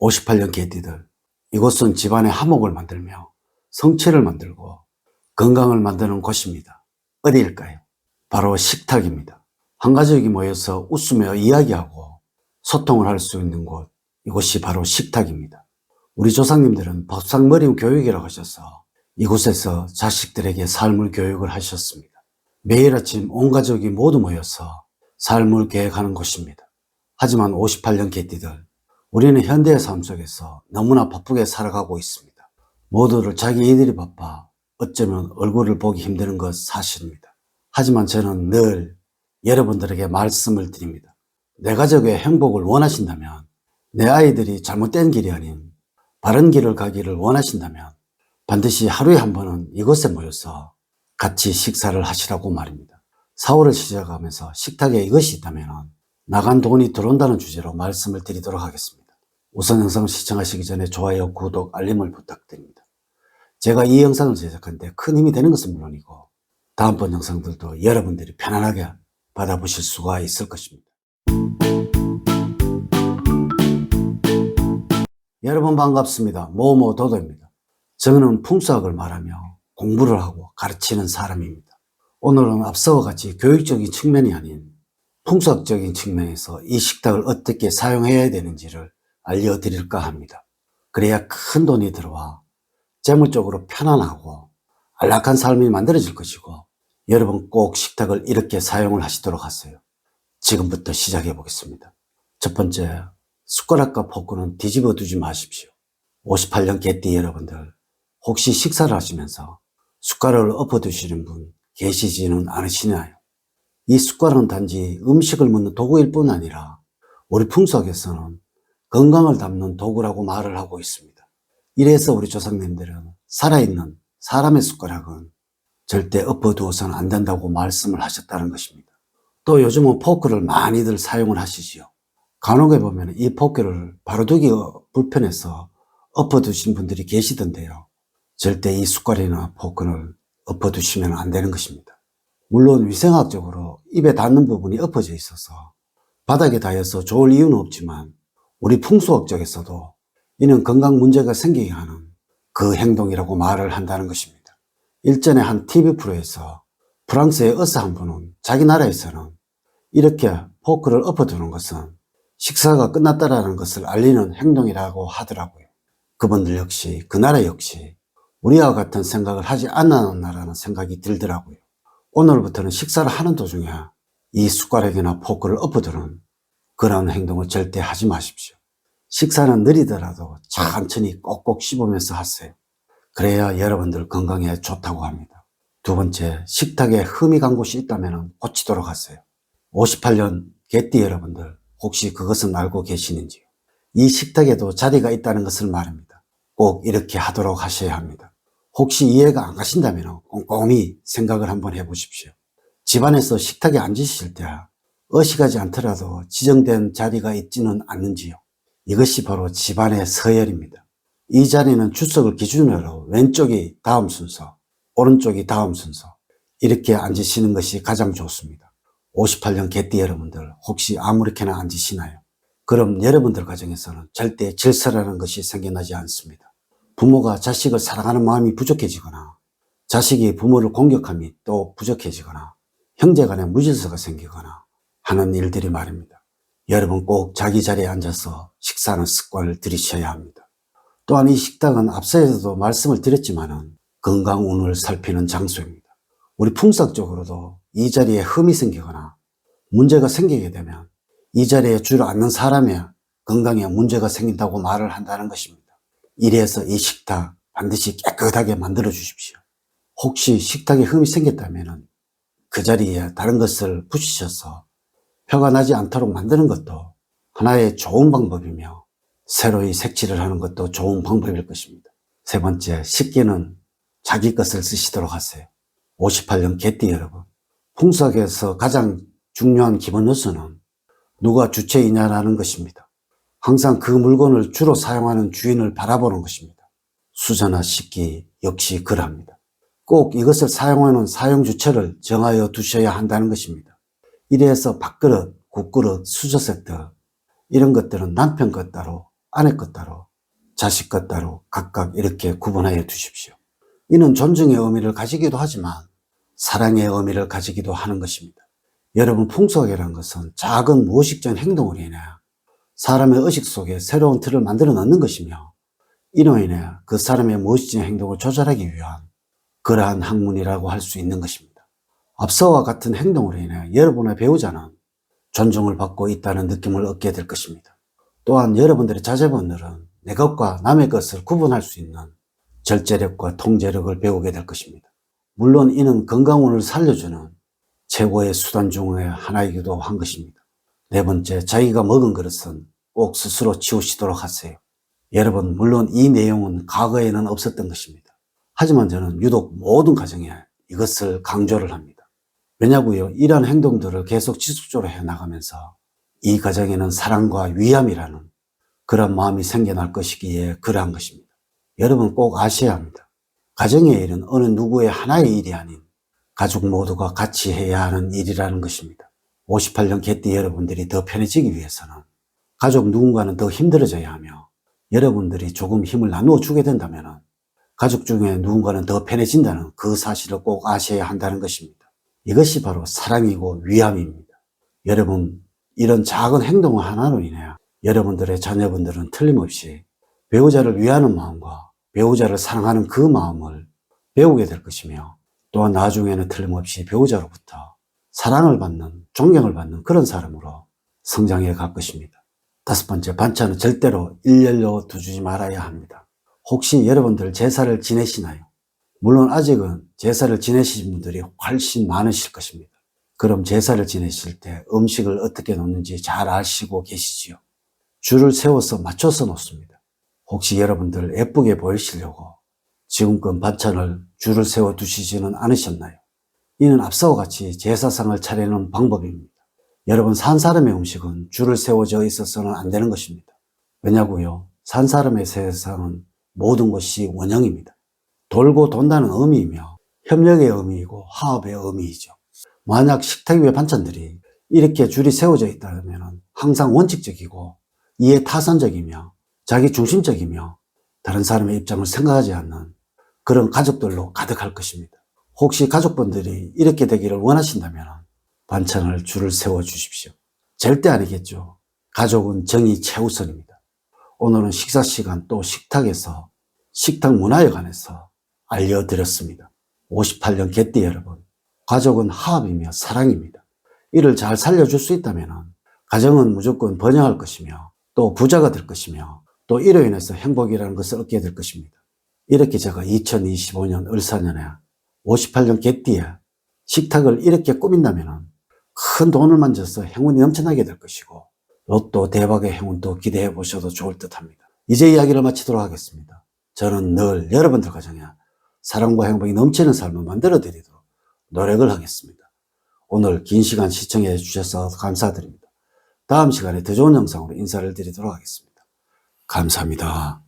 58년 개띠들, 이곳은 집안의 화목을 만들며 성취를 만들고 건강을 만드는 곳입니다. 어디일까요? 바로 식탁입니다. 한 가족이 모여서 웃으며 이야기하고 소통을 할 수 있는 곳, 이곳이 바로 식탁입니다. 우리 조상님들은 법상머림 교육이라고 하셔서 이곳에서 자식들에게 삶을 교육을 하셨습니다. 매일 아침 온 가족이 모두 모여서 삶을 계획하는 곳입니다. 하지만 58년 개띠들, 우리는 현대의 삶 속에서 너무나 바쁘게 살아가고 있습니다. 모두를 자기 일들이 바빠 어쩌면 얼굴을 보기 힘드는 것 사실입니다. 하지만 저는 늘 여러분들에게 말씀을 드립니다. 내 가족의 행복을 원하신다면 내 아이들이 잘못된 길이 아닌 바른 길을 가기를 원하신다면 반드시 하루에 한 번은 이곳에 모여서 같이 식사를 하시라고 말입니다. 4월을 시작하면서 식탁에 이것이 있다면 나간 돈이 들어온다는 주제로 말씀을 드리도록 하겠습니다. 우선 영상을 시청하시기 전에 좋아요, 구독, 알림을 부탁드립니다. 제가 이 영상을 제작하는데 큰 힘이 되는 것은 물론이고 다음번 영상들도 여러분들이 편안하게 받아보실 수가 있을 것입니다. 여러분 반갑습니다. 모모 도도입니다. 저는 풍수학을 말하며 공부를 하고 가르치는 사람입니다. 오늘은 앞서와 같이 교육적인 측면이 아닌 풍수학적인 측면에서 이 식탁을 어떻게 사용해야 되는지를 알려드릴까 합니다. 그래야 큰 돈이 들어와 재물적으로 편안하고 안락한 삶이 만들어질 것이고 여러분 꼭 식탁을 이렇게 사용을 하시도록 하세요. 지금부터 시작해 보겠습니다. 첫 번째, 숟가락과 포크는 뒤집어 두지 마십시오. 58년 개띠 여러분들, 혹시 식사를 하시면서 숟가락을 엎어 두시는 분 계시지는 않으시나요? 이 숟가락은 단지 음식을 먹는 도구일 뿐 아니라 우리 풍속에서는 건강을 담는 도구라고 말을 하고 있습니다. 이래서 우리 조상님들은 살아있는 사람의 숟가락은 절대 엎어두어서는 안 된다고 말씀을 하셨다는 것입니다. 또 요즘은 포크를 많이들 사용을 하시지요. 간혹에 보면 이 포크를 바로 두기 불편해서 엎어두신 분들이 계시던데요. 절대 이 숟갈이나 포크를 엎어두시면 안 되는 것입니다. 물론 위생학적으로 입에 닿는 부분이 엎어져 있어서 바닥에 닿아서 좋을 이유는 없지만 우리 풍수학적에서도 이는 건강 문제가 생기게 하는 그 행동이라고 말을 한다는 것입니다. 일전에 한 TV 프로에서 프랑스의 의사 한 분은 자기 나라에서는 이렇게 포크를 엎어두는 것은 식사가 끝났다라는 것을 알리는 행동이라고 하더라고요. 그분들 역시 그 나라 역시 우리와 같은 생각을 하지 않았나라는 생각이 들더라고요. 오늘부터는 식사를 하는 도중에 이 숟가락이나 포크를 엎어두는 그런 행동을 절대 하지 마십시오. 식사는 느리더라도 천천히 꼭꼭 씹으면서 하세요. 그래야 여러분들 건강에 좋다고 합니다. 두 번째, 식탁에 흠이 간 곳이 있다면 고치도록 하세요. 58년 개띠 여러분들 혹시 그것은 알고 계시는지요? 이 식탁에도 자리가 있다는 것을 말합니다. 꼭 이렇게 하도록 하셔야 합니다. 혹시 이해가 안 가신다면 꼼꼼히 생각을 한번 해보십시오. 집안에서 식탁에 앉으실 때 어식하지 않더라도 지정된 자리가 있지는 않는지요? 이것이 바로 집안의 서열입니다. 이 자리는 주석을 기준으로 왼쪽이 다음 순서, 오른쪽이 다음 순서 이렇게 앉으시는 것이 가장 좋습니다. 58년 개띠 여러분들 혹시 아무렇게나 앉으시나요? 그럼 여러분들 가정에서는 절대 질서라는 것이 생겨나지 않습니다. 부모가 자식을 사랑하는 마음이 부족해지거나 자식이 부모를 공격함이 또 부족해지거나 형제 간에 무질서가 생기거나 하는 일들이 말입니다. 여러분 꼭 자기 자리에 앉아서 식사하는 습관을 들이셔야 합니다. 또한 이 식당은 앞서에서도 말씀을 드렸지만은 건강 운을 살피는 장소입니다. 우리 풍속적으로도 이 자리에 흠이 생기거나 문제가 생기게 되면 이 자리에 주로 앉는 사람의 건강에 문제가 생긴다고 말을 한다는 것입니다. 이래서 이 식탁 반드시 깨끗하게 만들어 주십시오. 혹시 식탁에 흠이 생겼다면 그 자리에 다른 것을 붙이셔서 표가 나지 않도록 만드는 것도 하나의 좋은 방법이며 새로이 색칠을 하는 것도 좋은 방법일 것입니다. 세 번째, 식기는 자기 것을 쓰시도록 하세요. 58년 개띠 여러분. 풍속에서 가장 중요한 기본 요소는 누가 주체이냐라는 것입니다. 항상 그 물건을 주로 사용하는 주인을 바라보는 것입니다. 수저나 식기 역시 그러합니다. 꼭 이것을 사용하는 사용 주체를 정하여 두셔야 한다는 것입니다. 이래서 밥그릇, 국그릇, 수저 세트 이런 것들은 남편 것 따로 아내 것 따로, 자식 것 따로 각각 이렇게 구분하여 두십시오. 이는 존중의 의미를 가지기도 하지만 사랑의 의미를 가지기도 하는 것입니다. 여러분 풍속이라는 것은 작은 무의식적인 행동으로 인해 사람의 의식 속에 새로운 틀을 만들어 넣는 것이며 이로 인해 그 사람의 무의식적인 행동을 조절하기 위한 그러한 학문이라고 할 수 있는 것입니다. 앞서와 같은 행동으로 인해 여러분의 배우자는 존중을 받고 있다는 느낌을 얻게 될 것입니다. 또한 여러분들의 자제분들은 내 것과 남의 것을 구분할 수 있는 절제력과 통제력을 배우게 될 것입니다. 물론 이는 건강운을 살려주는 최고의 수단 중의 하나이기도 한 것입니다. 네 번째, 자기가 먹은 그릇은 꼭 스스로 치우시도록 하세요. 여러분, 물론 이 내용은 과거에는 없었던 것입니다. 하지만 저는 유독 모든 가정에 이것을 강조를 합니다. 왜냐고요? 이러한 행동들을 계속 지속적으로 해 나가면서 이 가정에는 사랑과 위함이라는 그런 마음이 생겨날 것이기에 그러한 것입니다. 여러분 꼭 아셔야 합니다. 가정의 일은 어느 누구의 하나의 일이 아닌 가족 모두가 같이 해야 하는 일이라는 것입니다. 58년 개띠 여러분들이 더 편해지기 위해서는 가족 누군가는 더 힘들어져야 하며 여러분들이 조금 힘을 나누어 주게 된다면 가족 중에 누군가는 더 편해진다는 그 사실을 꼭 아셔야 한다는 것입니다. 이것이 바로 사랑이고 위함입니다. 여러분, 이런 작은 행동 하나로 인해 여러분들의 자녀분들은 틀림없이 배우자를 위하는 마음과 배우자를 사랑하는 그 마음을 배우게 될 것이며 또한 나중에는 틀림없이 배우자로부터 사랑을 받는, 존경을 받는 그런 사람으로 성장해 갈 것입니다. 다섯 번째, 반찬은 절대로 일렬로 두지 말아야 합니다. 혹시 여러분들 제사를 지내시나요? 물론 아직은 제사를 지내신 분들이 훨씬 많으실 것입니다. 그럼 제사를 지내실 때 음식을 어떻게 놓는지 잘 아시고 계시지요? 줄을 세워서 맞춰서 놓습니다. 혹시 여러분들 예쁘게 보이시려고 지금껏 반찬을 줄을 세워 두시지는 않으셨나요? 이는 앞서와 같이 제사상을 차리는 방법입니다. 여러분 산 사람의 음식은 줄을 세워져 있어서는 안 되는 것입니다. 왜냐고요? 산 사람의 세상은 모든 것이 원형입니다. 돌고 돈다는 의미이며 협력의 의미이고 화합의 의미이죠. 만약 식탁 위의 반찬들이 이렇게 줄이 세워져 있다면 항상 원칙적이고 이해 타선적이며 자기 중심적이며 다른 사람의 입장을 생각하지 않는 그런 가족들로 가득할 것입니다. 혹시 가족분들이 이렇게 되기를 원하신다면 반찬을 줄을 세워 주십시오. 절대 아니겠죠. 가족은 정이 최우선입니다. 오늘은 식사 시간 또 식탁에서 식탁 문화에 관해서 알려드렸습니다. 58년 개띠 여러분, 가족은 화합이며 사랑입니다. 이를 잘 살려줄 수 있다면 가정은 무조건 번영할 것이며 또 부자가 될 것이며 또 이로 인해서 행복이라는 것을 얻게 될 것입니다. 이렇게 제가 2025년 을사년에 58년 개띠에 식탁을 이렇게 꾸민다면 큰 돈을 만져서 행운이 넘쳐나게 될 것이고 로또 대박의 행운도 기대해 보셔도 좋을 듯 합니다. 이제 이야기를 마치도록 하겠습니다. 저는 늘 여러분들 가정에 사랑과 행복이 넘치는 삶을 만들어 드리도록 노력을 하겠습니다. 오늘 긴 시간 시청해 주셔서 감사드립니다. 다음 시간에 더 좋은 영상으로 인사를 드리도록 하겠습니다. 감사합니다.